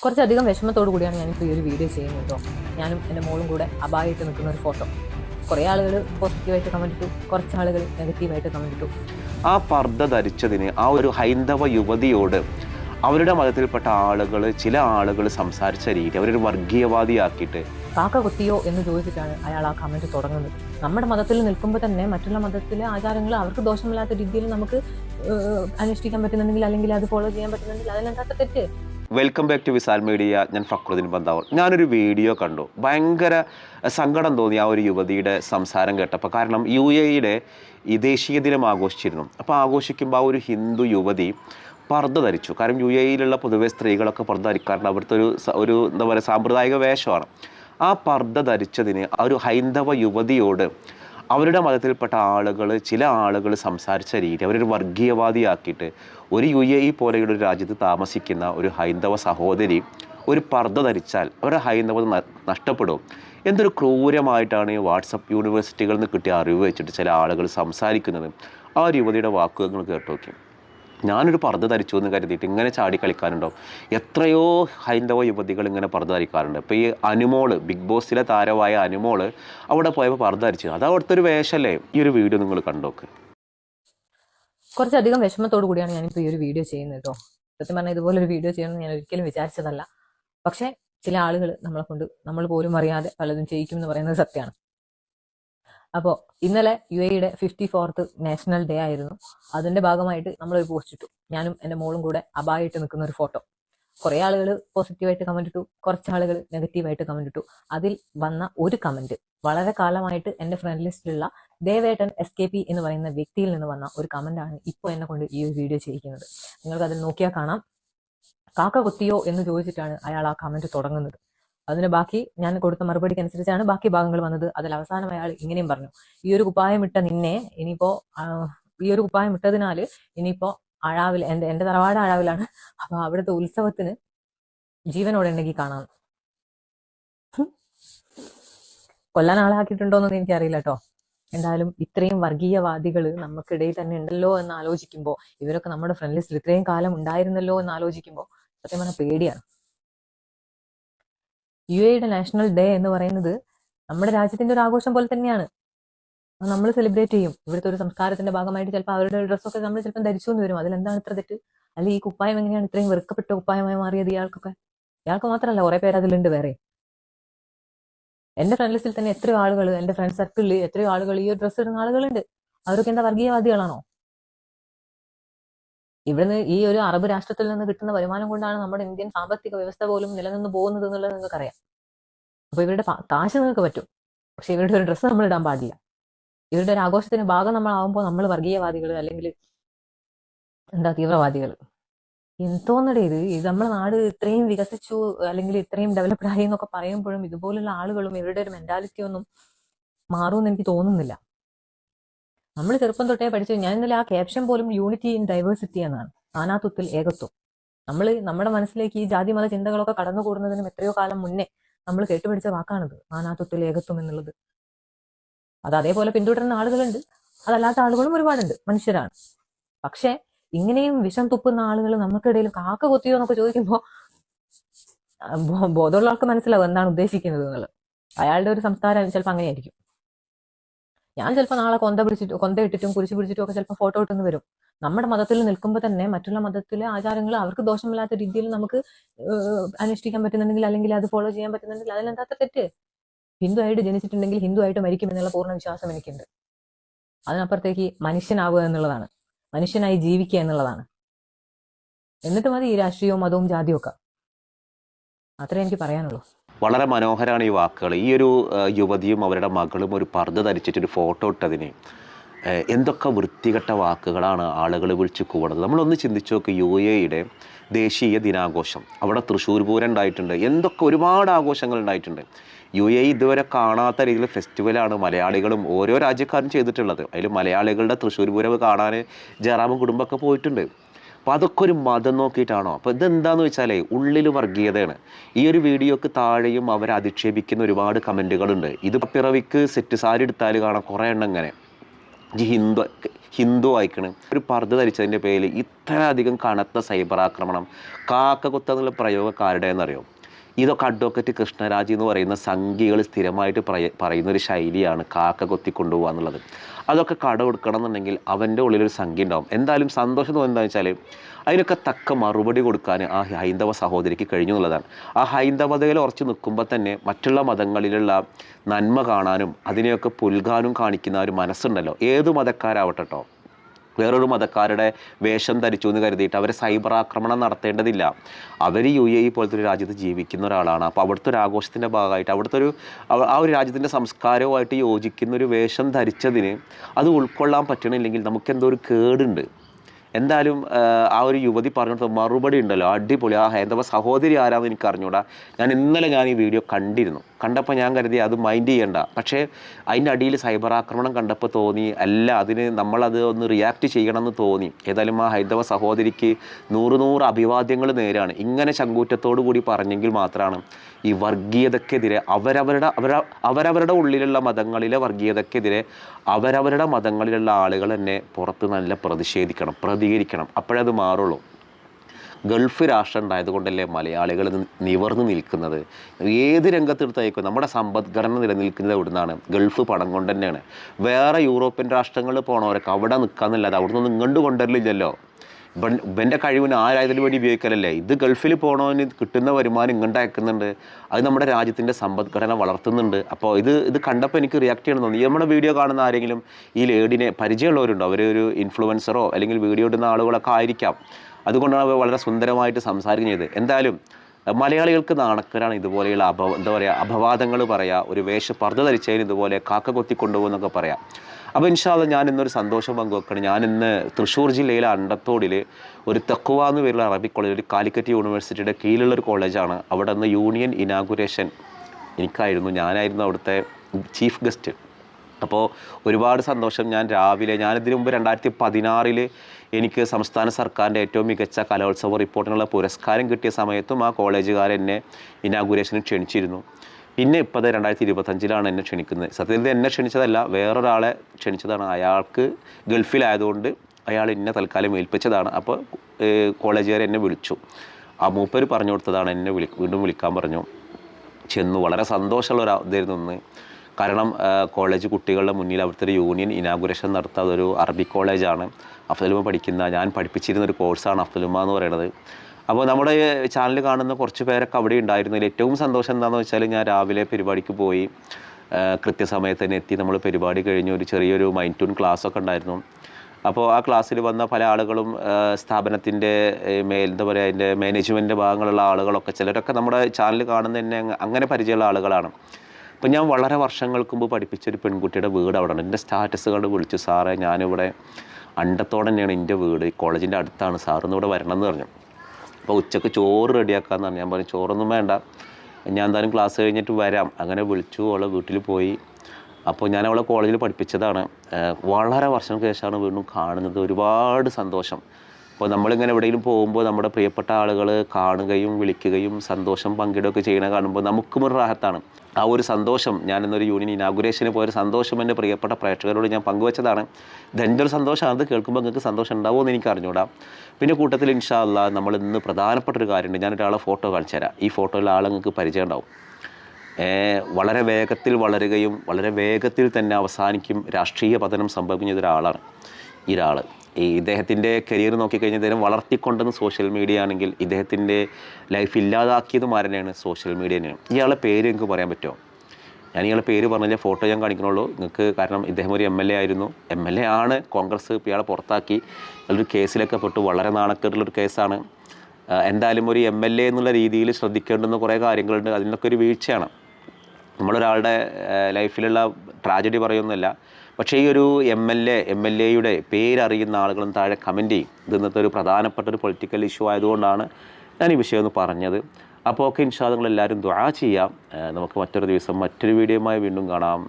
കുറച്ചധികം വിഷമത്തോടു കൂടിയാണ് ഞാനിപ്പോൾ ഈ ഒരു വീഡിയോ ചെയ്യുന്നത് കേട്ടോ ഞാനും എന്റെ മോളും കൂടെ അബായിട്ട് നിൽക്കുന്ന ഒരു ഫോട്ടോ കുറേ ആളുകൾ പോസിറ്റീവായിട്ട് കമന്റ് ഇട്ടു കുറച്ച് ആളുകൾ നെഗറ്റീവായിട്ട് കമന്റ് ഇട്ടു. ആ പർദ്ദ ധരിച്ചതിന് ആ ഒരു ഹൈന്ദവ യുവതിയോട് അവരുടെ മതത്തിൽപ്പെട്ട ആളുകൾ ചില ആളുകൾ സംസാരിച്ച രീതി അവരൊരു വർഗീയവാദിയാക്കിയിട്ട് കാക്ക കുത്തിയോ എന്ന് ചോദിച്ചിട്ടാണ് അയാൾ ആ കമന്റ് തുടങ്ങുന്നത്. നമ്മുടെ മതത്തിൽ നിൽക്കുമ്പോൾ തന്നെ മറ്റുള്ള മതത്തിലെ ആചാരങ്ങൾ അവർക്ക് ദോഷമില്ലാത്ത രീതിയിൽ നമുക്ക് അനുഷ്ഠിക്കാൻ പറ്റുന്നുണ്ടെങ്കിൽ അല്ലെങ്കിൽ അത് ഫോളോ ചെയ്യാൻ പറ്റുന്നുണ്ടെങ്കിൽ അതിനെന്താ തെറ്റ്? Welcome back to Visal media ഞാൻ ഫക്രുദ്ദീൻ ബന്താവർ ഞാനൊരു വീഡിയോ കണ്ടു. ഭയങ്കര സങ്കടം തോന്നി ആ ഒരു യുവതിയുടെ സംസാരം കേട്ടപ്പോൾ. കാരണം യു എയുടെ ഈ ദേശീയ ദിനം ആഘോഷിച്ചിരുന്നു. അപ്പോൾ ആഘോഷിക്കുമ്പോൾ ആ ഒരു ഹിന്ദു യുവതി പർദ്ദ ധരിച്ചു. കാരണം യു എയിലുള്ള പൊതുവെ സ്ത്രീകളൊക്കെ പർദ്ദ ധരിക്കാറുണ്ട് അവിടുത്തെ ഒരു ഒരു എന്താ പറയുക സാമ്പ്രദായിക വേഷമാണ്. ആ പർദ്ദ ധരിച്ചതിന് ആ ഒരു ഹൈന്ദവ യുവതിയോട് അവരുടെ മതത്തിൽപ്പെട്ട ആളുകൾ ചില ആളുകൾ സംസാരിച്ച രീതി അവരൊരു വർഗീയവാദിയാക്കിയിട്ട് ഒരു യു എ ഇ പോലെയുള്ള ഒരു രാജ്യത്ത് താമസിക്കുന്ന ഒരു ഹൈന്ദവ സഹോദരി ഒരു പർദ്ദ ധരിച്ചാൽ അവരുടെ ഹൈന്ദവത നഷ്ടപ്പെടും. എന്തൊരു ക്രൂരമായിട്ടാണ് ഈ വാട്സപ്പ് യൂണിവേഴ്സിറ്റികളിൽ നിന്ന് കിട്ടിയ അറിവ് വെച്ചിട്ട് ചില ആളുകൾ സംസാരിക്കുന്നത്. ആ ഒരു യുവതിയുടെ വാക്കുകൾ കേട്ടു നോക്കി ഞാനൊരു പർദ്ദ ധരിച്ചു എന്ന് കരുതിയിട്ട് ഇങ്ങനെ ചാടി കളിക്കാനുണ്ടോ എത്രയോ ഹൈന്ദവ യുവതികൾ ഇങ്ങനെ പർദ്ദ ധരിക്കാറുണ്ട്. ഇപ്പോൾ ഈ അനുമോൾ ബിഗ് ബോസിലെ താരമായ അനുമോൾ അവിടെ പോയപ്പോൾ പർദ്ദ ധരിച്ചു. അത് അവിടുത്തെ ഒരു വേഷമല്ലേ ഈ ഒരു വീഡിയോ നിങ്ങൾ കണ്ടോക്ക്. കുറച്ചധികം വിഷമത്തോടു കൂടിയാണ് ഞാനിപ്പോൾ ഈ ഒരു വീഡിയോ ചെയ്യുന്നത് കേട്ടോ സത്യം പറഞ്ഞാൽ ഇതുപോലെ ഒരു വീഡിയോ ചെയ്യണമെന്ന് ഞാൻ ഒരിക്കലും വിചാരിച്ചതല്ല. പക്ഷേ ചില ആളുകൾ നമ്മളെ കൊണ്ട് നമ്മൾ പോലും അറിയാതെ പലതും ചെയ്യിക്കും എന്ന് പറയുന്നത് സത്യമാണ്. അപ്പോൾ ഇന്നലെ യു എയുടെ ഫിഫ്റ്റി ഫോർത്ത് നാഷണൽ ഡേ ആയിരുന്നു. അതിന്റെ ഭാഗമായിട്ട് നമ്മളൊരു പോസ്റ്റ് ഇട്ടു. ഞാനും എന്റെ മോളും കൂടെ അബായിട്ട് നിൽക്കുന്ന ഒരു ഫോട്ടോ കുറേ ആളുകൾ പോസിറ്റീവായിട്ട് കമന്റ് ഇട്ടു. കുറച്ച് ആളുകൾ നെഗറ്റീവായിട്ട് കമന്റ് ഇട്ടു. അതിൽ വന്ന ഒരു കമന്റ് വളരെ കാലമായിട്ട് എന്റെ ഫ്രണ്ട് ലിസ്റ്റിലുള്ള ദേവേട്ടൻ എസ് കെ പി എന്ന് പറയുന്ന വ്യക്തിയിൽ നിന്ന് വന്ന ഒരു കമന്റ് ആണ് ഇപ്പോൾ എന്നെ കൊണ്ട് ഈ ഒരു വീഡിയോ ചെയ്യിക്കുന്നത്. നിങ്ങൾക്ക് അതിൽ നോക്കിയാൽ കാണാം. കാക്ക കുത്തിയോ എന്ന് ചോദിച്ചിട്ടാണ് അയാൾ ആ കമന്റ് തുടങ്ങുന്നത്. അതിന് ബാക്കി ഞാൻ കൊടുത്ത മറുപടിക്ക് അനുസരിച്ചാണ് ബാക്കി ഭാഗങ്ങൾ വന്നത്. അതിൽ അവസാനം അയാൾ ഇങ്ങനെയും പറഞ്ഞു. ഈ ഒരു കുപ്പായം ഇട്ട നിന്നെ ഇനിയിപ്പോ ഈ ഒരു കുപ്പായം ഇട്ടതിനാൽ ഇനിയിപ്പോ അഴാവിൽ എന്റെ എന്റെ തറവാട് അഴാവിലാണ്. അപ്പൊ അവിടുത്തെ ഉത്സവത്തിന് ജീവനോടെ ഉണ്ടെങ്കിൽ കാണാം. കൊല്ലാൻ ആളാക്കിയിട്ടുണ്ടോന്നൊന്നും എനിക്കറിയില്ല കേട്ടോ. എന്തായാലും ഇത്രയും വർഗീയവാദികൾ നമുക്കിടയിൽ തന്നെ ഉണ്ടല്ലോ എന്ന് ആലോചിക്കുമ്പോൾ ഇവരൊക്കെ നമ്മുടെ ഫ്രണ്ട് ലിസ്റ്റിൽ ഇത്രയും കാലം ഉണ്ടായിരുന്നല്ലോ എന്ന് ആലോചിക്കുമ്പോൾ സത്യം പറഞ്ഞാൽ പേടിയാണ്. യു എയുടെ നാഷണൽ ഡേ എന്ന് പറയുന്നത് നമ്മുടെ രാജ്യത്തിന്റെ ഒരു ആഘോഷം പോലെ തന്നെയാണ്. നമ്മൾ സെലിബ്രേറ്റ് ചെയ്യും. ഇവിടുത്തെ ഒരു സംസ്കാരത്തിന്റെ ഭാഗമായിട്ട് ചിലപ്പോൾ അവരുടെ ഡ്രസ്സൊക്കെ നമ്മൾ ചിലപ്പോൾ ധരിച്ചു എന്ന് വരും. അതിലെന്താണ് ഇത്ര തെറ്റ്? അല്ലെങ്കിൽ ഈ കുപ്പായം എങ്ങനെയാണ് ഇത്രയും വെറുക്കപ്പെട്ട കുപ്പായമായി മാറിയത് ഇയാൾക്കൊക്കെ? ഇയാൾക്ക് മാത്രമല്ല കുറെ പേര് അതിലുണ്ട് വേറെ. എന്റെ ഫ്രണ്ട് ലിസ്റ്റിൽ തന്നെ എത്രയോ ആളുകൾ എന്റെ ഫ്രണ്ട് സർക്കിളിൽ എത്രയോ ആളുകൾ ഈ ഒരു ഡ്രസ്സ് ഇടുന്ന ആളുകളുണ്ട്. അവരൊക്കെ എന്താ വർഗീയവാദികളാണോ? ഇവിടുന്ന് ഈ ഒരു അറബ് രാഷ്ട്രത്തിൽ നിന്ന് കിട്ടുന്ന വരുമാനം കൊണ്ടാണ് നമ്മുടെ ഇന്ത്യൻ സാമ്പത്തിക വ്യവസ്ഥ പോലും നിലനിന്ന് പോകുന്നത് എന്നുള്ളത് നിങ്ങൾക്കറിയാം. അപ്പൊ ഇവരുടെ കാശ് നിങ്ങൾക്ക് പറ്റും. പക്ഷെ ഇവരുടെ ഒരു ഡ്രസ്സ് നമ്മൾ ഇടാൻ പാടില്ല. ഇവരുടെ ഒരു ആഘോഷത്തിന് ഭാഗം നമ്മളാവുമ്പോൾ നമ്മൾ വർഗീയവാദികൾ അല്ലെങ്കിൽ എന്താ തീവ്രവാദികൾ എന്തോന്നടേ ഇത്? ഇത് നമ്മുടെ നാട് ഇത്രയും വികസിച്ചു അല്ലെങ്കിൽ ഇത്രയും ഡെവലപ്ഡ് ആയി എന്നൊക്കെ പറയുമ്പോഴും ഇതുപോലുള്ള ആളുകളും ഇവരുടെ ഒരു മെന്റാലിറ്റി ഒന്നും മാറുമെന്ന് എനിക്ക് തോന്നുന്നില്ല. നമ്മൾ ചെറുപ്പം തൊട്ടേ പഠിച്ചു ഞാൻ ഇന്നലെ ആ ക്യാപ്ഷൻ പോലും യൂണിറ്റി ഇൻ ഡൈവേഴ്സിറ്റി എന്നാണ്. നാനാത്വത്തിൽ ഏകത്വം. നമ്മൾ നമ്മുടെ മനസ്സിലേക്ക് ഈ ജാതി മത ചിന്തകളൊക്കെ കടന്നു കൂടുന്നതിനും എത്രയോ കാലം മുന്നേ നമ്മൾ കേട്ടുപിടിച്ച വാക്കാണിത് നാനാത്വത്തിൽ ഏകത്വം എന്നുള്ളത്. അത് അതേപോലെ പിന്തുടരുന്ന ആളുകളുണ്ട്. അതല്ലാത്ത ആളുകളും ഒരുപാടുണ്ട്. മനുഷ്യരാണ്. പക്ഷെ ഇങ്ങനെയും വിഷം തുപ്പുന്ന ആളുകൾ നമുക്കിടയിൽ കാക്ക കൊത്തിയോ എന്നൊക്കെ ചോദിക്കുമ്പോൾ ബോധമുള്ള ആൾക്ക് മനസ്സിലാവും എന്താണ് ഉദ്ദേശിക്കുന്നത് എന്നുള്ളത്. അയാളുടെ ഒരു സംസ്കാരം ചിലപ്പോൾ അങ്ങനെയായിരിക്കും. ഞാൻ ചിലപ്പോൾ നാളെ കൊന്ത പിടിച്ചിട്ട് കൊന്ത ഇട്ടിട്ടും കുരിശ് പിടിച്ചിട്ടും ഒക്കെ ചിലപ്പോൾ ഫോട്ടോ ഇട്ടെന്ന് വരും. നമ്മുടെ മതത്തിൽ നിൽക്കുമ്പോൾ തന്നെ മറ്റുള്ള മതത്തിലെ ആചാരങ്ങൾ അവർക്ക് ദോഷമില്ലാത്ത രീതിയിൽ നമുക്ക് അനുഷ്ഠിക്കാൻ പറ്റുന്നുണ്ടെങ്കിൽ അല്ലെങ്കിൽ അത് ഫോളോ ചെയ്യാൻ പറ്റുന്നുണ്ടെങ്കിൽ അതിലെന്താത്ത തെറ്റ്? ഹിന്ദു ആയിട്ട് ജനിച്ചിട്ടുണ്ടെങ്കിൽ ഹിന്ദു ആയിട്ട് മരിക്കും എന്നുള്ള പൂർണ വിശ്വാസം എനിക്കുണ്ട്. അതിനപ്പുറത്തേക്ക് മനുഷ്യനാവുക എന്നുള്ളതാണ്. മനുഷ്യനായി ജീവിക്കുക എന്നുള്ളതാണ്. എന്നിട്ട് മതി ഈ രാഷ്ട്രീയവും മതവും ജാതിയും ഒക്കെ. അത്രേ എനിക്ക് പറയാനുള്ളൂ. വളരെ മനോഹരമാണ് ഈ വാക്കുകൾ. ഈ ഒരു യുവതിയും അവരുടെ മകളും ഒരു പർദ്ദ ധരിച്ചിട്ട് ഒരു ഫോട്ടോ ഇട്ടതിന് എന്തൊക്കെ വൃത്തികെട്ട വാക്കുകളാണ് ആളുകൾ വിളിച്ച് കൂടുന്നത് നമ്മളൊന്ന് ചിന്തിച്ചു നോക്ക് യു എയുടെ ദേശീയ ദിനാഘോഷം. അവിടെ തൃശ്ശൂർ പൂരം ഉണ്ടായിട്ടുണ്ട്. എന്തൊക്കെ ഒരുപാട് ആഘോഷങ്ങൾ ഉണ്ടായിട്ടുണ്ട്. യു എ ഇതുവരെ കാണാത്ത രീതിയിൽ ഫെസ്റ്റിവലാണ് മലയാളികളും ഓരോ രാജ്യക്കാരും ചെയ്തിട്ടുള്ളത്. അതിൽ മലയാളികളുടെ തൃശ്ശൂർ പൂരം കാണാൻ ജയറാമും കുടുംബമൊക്കെ പോയിട്ടുണ്ട്. അപ്പോൾ അതൊക്കെ ഒരു മതം നോക്കിയിട്ടാണോ? അപ്പോൾ ഇതെന്താന്ന് വെച്ചാലേ ഉള്ളിൽ വർഗീയതയാണ്. ഈ ഒരു വീഡിയോക്ക് താഴെയും അവരെ അധിക്ഷേപിക്കുന്ന ഒരുപാട് കമന്റുകളുണ്ട് ഇത് പിറവിക്ക് സെറ്റ് സാരി എടുത്താൽ കാണാം കുറേ എണ്ണം ഇങ്ങനെ. ഈ ഹിന്ദു ഹിന്ദു ആയിക്കണ്. ഒരു പർദ്ദ ധരിച്ചതിന്റെ പേരിൽ ഇത്രയധികം കനത്ത സൈബർ ആക്രമണം കാക്ക കുത്ത എന്നുള്ള പ്രയോഗം കാരുടെ എന്നറിയോ ഇതൊക്കെ അഡ്വക്കേറ്റ് കൃഷ്ണരാജ് എന്ന് പറയുന്ന സംഖ്യകൾ സ്ഥിരമായിട്ട് പറയ പറയുന്ന ഒരു ശൈലിയാണ് കാക്ക കൊത്തി കൊണ്ടുപോകുക എന്നുള്ളത്. അതൊക്കെ കട കൊടുക്കണം എന്നുണ്ടെങ്കിൽ അവന്റെ ഉള്ളിലൊരു സംഖ്യ ഉണ്ടാവും. എന്തായാലും സന്തോഷം തോന്നുന്നത് വെച്ചാൽ അതിനൊക്കെ തക്ക മറുപടി കൊടുക്കാൻ ആ ഹൈന്ദവ സഹോദരിക്ക് കഴിഞ്ഞു എന്നുള്ളതാണ്. ആ ഹൈന്ദവതയിൽ ഉറച്ചു നിൽക്കുമ്പോൾ തന്നെ മറ്റുള്ള മതങ്ങളിലുള്ള നന്മ കാണാനും അതിനെയൊക്കെ പുൽകാനും കാണിക്കുന്ന ഒരു മനസ്സുണ്ടല്ലോ. ഏത് മതക്കാരാവട്ടെ കേട്ടോ വേറൊരു മതക്കാരുടെ വേഷം ധരിച്ചു എന്ന് കരുതിയിട്ട് അവരെ സൈബർ ആക്രമണം നടത്തേണ്ടതില്ല. അവർ യു എ ഇ പോലത്തെ ഒരു രാജ്യത്ത് ജീവിക്കുന്ന ഒരാളാണ്. അപ്പോൾ അവിടുത്തെ ഒരു ആഘോഷത്തിന്റെ ഭാഗമായിട്ട് അവിടുത്തെ ഒരു ആ ഒരു രാജ്യത്തിന്റെ സംസ്കാരവുമായിട്ട് യോജിക്കുന്ന ഒരു വേഷം ധരിച്ചതിന് അത് ഉൾക്കൊള്ളാൻ പറ്റണില്ലെങ്കിൽ നമുക്കെന്തോ ഒരു കേടുണ്ട്. എന്തായാലും ആ, ഒരു യുവതി പറഞ്ഞിട്ട് മറുപടി ഉണ്ടല്ലോ. അടിപൊളി. ആ ഹൈന്ദവ സഹോദരി ആരാന്ന് എനിക്ക് അറിഞ്ഞൂടാ ഞാൻ ഇന്നലെ ഞാൻ ഈ വീഡിയോ കണ്ടിരുന്നു. കണ്ടപ്പോൾ ഞാൻ കരുതി അത് മൈൻഡ് ചെയ്യണ്ട. പക്ഷേ അതിന്റെ അടിയിൽ സൈബർ ആക്രമണം കണ്ടപ്പോൾ തോന്നി അല്ല അതിന് നമ്മളത് ഒന്ന് റിയാക്ട് ചെയ്യണമെന്ന് തോന്നി. ഏതായാലും ആ ഹൈന്ദവ സഹോദരിക്ക് നൂറ് നൂറ് അഭിവാദ്യങ്ങൾ നേരാണ്. ഇങ്ങനെ ചങ്കൂറ്റത്തോടു കൂടി പറഞ്ഞെങ്കിൽ മാത്രമാണ് ഈ വർഗീയതക്കെതിരെ അവരവരുടെ അവർ അവരവരുടെ ഉള്ളിലുള്ള മതങ്ങളിലെ വർഗീയതക്കെതിരെ അവരവരുടെ മതങ്ങളിലുള്ള ആളുകൾ തന്നെ പുറത്ത് നല്ല പ്രതിഷേധിക്കണം പ്രതികരിക്കണം. അപ്പോഴത് മാറുള്ളൂ. ഗൾഫ് രാഷ്ട്രം ഉണ്ടായതുകൊണ്ടല്ലേ മലയാളികൾ നിവർന്നു നിൽക്കുന്നത്? ഏത് രംഗത്തെടുത്തായിരിക്കും നമ്മുടെ സമ്പദ്ഘടന നിലനിൽക്കുന്നത് എവിടുന്നാണ്? ഗൾഫ് പണം കൊണ്ട് തന്നെയാണ്. വേറെ യൂറോപ്യൻ രാഷ്ട്രങ്ങളിൽ പോണവരൊക്കെ അവിടെ നിൽക്കാന്നല്ലാതെ അവിടെ നിന്ന് ഇങ്ങോട്ട് കൊണ്ടുവരില്ലല്ലോ ഇവൻ ഇവന്റെ കഴിവിന് ആരായതിനു വേണ്ടി ഉപയോഗിക്കലല്ലേ? ഇത് ഗൾഫിൽ പോകണമെന്ന് കിട്ടുന്ന വരുമാനം ഇങ്ങോട്ട് അയക്കുന്നുണ്ട്. അത് നമ്മുടെ രാജ്യത്തിന്റെ സമ്പദ്ഘടന വളർത്തുന്നുണ്ട്. അപ്പോൾ ഇത് ഇത് കണ്ടപ്പോൾ എനിക്ക് റിയാക്ട് ചെയ്യണം തോന്നി. നമ്മുടെ വീഡിയോ കാണുന്ന ആരെങ്കിലും ഈ ലേഡിനെ പരിചയമുള്ളവരുണ്ടോ? അവർ ഒരു ഇൻഫ്ലുവൻസറോ അല്ലെങ്കിൽ വീഡിയോ ഇടുന്ന ആളുകളൊക്കെ ആയിരിക്കാം. അതുകൊണ്ടാണ് അവർ വളരെ സുന്ദരമായിട്ട് സംസാരിക്കുന്നത് എന്തായാലും മലയാളികൾക്ക് നാണക്കരാണ് ഇതുപോലെയുള്ള അപ എന്താ പറയുക അപവാദങ്ങൾ പറയുക ഒരു വേഷ പർദ്ദ ധരിച്ചതിന് ഇതുപോലെ കാക്ക കൊത്തി കൊണ്ടുപോകുന്നൊക്കെ പറയാം. അപ്പോൾ ഇൻഷാല്ല ഞാൻ ഇന്നൊരു സന്തോഷം പങ്കുവെക്കണം. ഞാൻ ഇന്ന് തൃശ്ശൂർ ജില്ലയിലെ അണ്ടത്തോടിൽ ഒരു തെക്കുവ എന്ന് പേരുള്ള അറബിക് കോളേജ് ഒരു കാലിക്കറ്റ് യൂണിവേഴ്സിറ്റിയുടെ കീഴിലുള്ള ഒരു കോളേജാണ് അവിടെ നിന്ന് യൂണിയൻ ഇനാഗുറേഷൻ എനിക്കായിരുന്നു. ഞാനായിരുന്നു അവിടുത്തെ ചീഫ് ഗസ്റ്റ് അപ്പോൾ ഒരുപാട് സന്തോഷം. ഞാൻ രാവിലെ ഞാനിതിനു മുമ്പ് രണ്ടായിരത്തി പതിനാറിൽ എനിക്ക് സംസ്ഥാന സർക്കാരിന്റെ ഏറ്റവും മികച്ച കലോത്സവ റിപ്പോർട്ടിനുള്ള പുരസ്കാരം കിട്ടിയ സമയത്തും ആ കോളേജുകാർ എന്നെ ഇനാഗുരേഷന് ക്ഷണിച്ചിരുന്നു. പിന്നെ ഇപ്പോൾ അത് രണ്ടായിരത്തി ഇരുപത്തഞ്ചിലാണ് എന്നെ ക്ഷണിക്കുന്നത്. സത്യത്തിൽ എന്നെ ക്ഷണിച്ചതല്ല വേറൊരാളെ ക്ഷണിച്ചതാണ്. അയാൾക്ക് ഗൾഫിലായതുകൊണ്ട് അയാൾ എന്നെ തൽക്കാലം ഏൽപ്പിച്ചതാണ്. അപ്പോൾ കോളേജുകാർ എന്നെ വിളിച്ചു. ആ മൂപ്പർ പറഞ്ഞു കൊടുത്തതാണ് എന്നെ വിളി വീണ്ടും വിളിക്കാൻ പറഞ്ഞു. ചെന്നു. വളരെ സന്തോഷമുള്ള ഒരു ഇതായിരുന്നു ഇന്ന് കാരണം കോളേജ് കുട്ടികളുടെ മുന്നിൽ അവിടുത്തെ ഒരു യൂണിയൻ ഇനാഗുറേഷൻ നടത്താതൊരു അറബി കോളേജാണ്. അഫ്സലുമ പഠിക്കുന്ന ഞാൻ പഠിപ്പിച്ചിരുന്ന ഒരു കോഴ്സാണ് അഫ്സലുമ എന്ന് പറയുന്നത്. അപ്പോൾ നമ്മുടെ ചാനൽ കാണുന്ന കുറച്ച് പേരൊക്കെ അവിടെ ഉണ്ടായിരുന്നതിൽ ഏറ്റവും സന്തോഷം എന്താണെന്ന് വെച്ചാൽ ഞാൻ രാവിലെ പരിപാടിക്ക് പോയി കൃത്യസമയത്ത് തന്നെ എത്തി. നമ്മൾ പരിപാടി കഴിഞ്ഞ് ഒരു ചെറിയൊരു മൈൻഡ് ട്യൂൺ ഒക്കെ ഉണ്ടായിരുന്നു. അപ്പോൾ ആ ക്ലാസ്സിൽ വന്ന പല ആളുകളും സ്ഥാപനത്തിന്റെ മേൽ എന്താ പറയുക അതിന്റെ മാനേജ്മെന്റ് ഭാഗങ്ങളുള്ള ആളുകളൊക്കെ ചിലരൊക്കെ നമ്മുടെ ചാനൽ കാണുന്ന തന്നെ അങ്ങനെ പരിചയമുള്ള ആളുകളാണ്. അപ്പോൾ ഞാൻ വളരെ വർഷങ്ങൾക്ക് മുമ്പ് പഠിപ്പിച്ചൊരു പെൺകുട്ടിയുടെ വീട് അവിടെ ഉണ്ട് എന്റെ സ്റ്റാറ്റസ് കണ്ട് വിളിച്ചു സാറേ ഞാനിവിടെ അണ്ടത്തോടെ തന്നെയാണ് എന്റെ വീട്. കോളേജിന്റെ അടുത്താണ്. സാറിന്ന് ഇവിടെ വരണം എന്ന് പറഞ്ഞു. അപ്പോൾ ഉച്ചയ്ക്ക് ചോറ് റെഡിയാക്കാമെന്ന് പറഞ്ഞു. ഞാൻ പറഞ്ഞു ചോറൊന്നും വേണ്ട. ഞാൻ എന്തായാലും ക്ലാസ് കഴിഞ്ഞിട്ട് വരാം. അങ്ങനെ വിളിച്ചു. അവളെ വീട്ടിൽ പോയി. അപ്പോൾ ഞാൻ അവളെ കോളേജിൽ പഠിപ്പിച്ചതാണ്. വളരെ വർഷങ്ങൾക്ക് ശേഷമാണ് വീണ്ടും കാണുന്നത്. ഒരുപാട് സന്തോഷം. അപ്പോൾ നമ്മളിങ്ങനെ എവിടെയെങ്കിലും പോകുമ്പോൾ നമ്മുടെ പ്രിയപ്പെട്ട ആളുകൾ കാണുകയും വിളിക്കുകയും സന്തോഷം പങ്കിടുകയൊക്കെ ചെയ്യണ കാണുമ്പോൾ നമുക്കും ഒരു റാഹത്താണ്. ആ ഒരു സന്തോഷം ഞാൻ ഇന്നൊരു യൂണിയൻ ഇനാഗുറേഷന് പോയൊരു സന്തോഷം എന്റെ പ്രിയപ്പെട്ട പ്രേക്ഷകരോട് ഞാൻ പങ്കുവച്ചതാണ്. ഇതെന്റെ ഒരു സന്തോഷമാണ് അത് കേൾക്കുമ്പോൾ നിങ്ങൾക്ക് സന്തോഷം ഉണ്ടാവുമോ എന്ന് എനിക്ക് അറിഞ്ഞൂടാ. പിന്നെ കൂട്ടത്തിൽ ഇൻഷാ അല്ലാ നമ്മൾ ഇന്ന് പ്രധാനപ്പെട്ട ഒരു കാര്യമുണ്ട്. ഞാൻ ഒരാളെ ഫോട്ടോ കാണിച്ചു തരാം. ഈ ഫോട്ടോയിൽ ആളെ നിങ്ങൾക്ക് പരിചയം ഉണ്ടാവും. വളരെ വേഗത്തിൽ വളരുകയും വളരെ വേഗത്തിൽ തന്നെ അവസാനിക്കും രാഷ്ട്രീയ പതനം സംഭവിക്കുന്ന ഒരാളാണ്. ഈ ഒരാൾ ഈ ഇദ്ദേഹത്തിന്റെ കരിയർ നോക്കിക്കഴിഞ്ഞാൽ ഇദ്ദേഹം വളർത്തിക്കൊണ്ടെന്ന് സോഷ്യൽ മീഡിയ ആണെങ്കിൽ ഇദ്ദേഹത്തിന്റെ ലൈഫ് ഇല്ലാതാക്കിയതും ആരനെയാണ് സോഷ്യൽ മീഡിയ തന്നെയാണ്. ഇയാളെ പേര് നിങ്ങൾക്ക് പറയാൻ പറ്റുമോ? ഞാൻ ഇയാളെ പേര് പറഞ്ഞാൽ ഫോട്ടോ ഞാൻ കാണിക്കണുള്ളൂ. നിങ്ങൾക്ക് കാരണം ഇദ്ദേഹം ഒരു എം എൽ എ ആയിരുന്നു. എം എൽ എ ആണ് കോൺഗ്രസ് ഇയാളെ പുറത്താക്കി. ഒരു കേസിലൊക്കെ പെട്ടു. വളരെ നാണക്കേടുള്ളൊരു കേസാണ്. എന്തായാലും ഒരു എം എൽ എ എന്നുള്ള രീതിയിൽ ശ്രദ്ധിക്കേണ്ടുന്ന കുറേ കാര്യങ്ങളുണ്ട്. അതിനൊക്കെ ഒരു വീഴ്ചയാണ്. നമ്മളൊരാളുടെ ലൈഫിലുള്ള ട്രാജഡി പറയുന്നില്ല പക്ഷേ ഈ ഒരു M L A M L എയുടെ പേരറിയുന്ന ആളുകളും താഴെ കമന്റ് ചെയ്യും. ഇന്നത്തെ ഒരു പ്രധാനപ്പെട്ട ഒരു പൊളിറ്റിക്കൽ ഇഷ്യൂ ആയതുകൊണ്ടാണ് ഞാൻ ഈ വിഷയം ഒന്ന് പറഞ്ഞത്. അപ്പോൾ ഒക്കെ ഇൻഷാ നിങ്ങളെല്ലാവരും ദ്വാ ചെയ്യാം. നമുക്ക് മറ്റൊരു ദിവസം മറ്റൊരു വീഡിയോയുമായി വീണ്ടും കാണാം.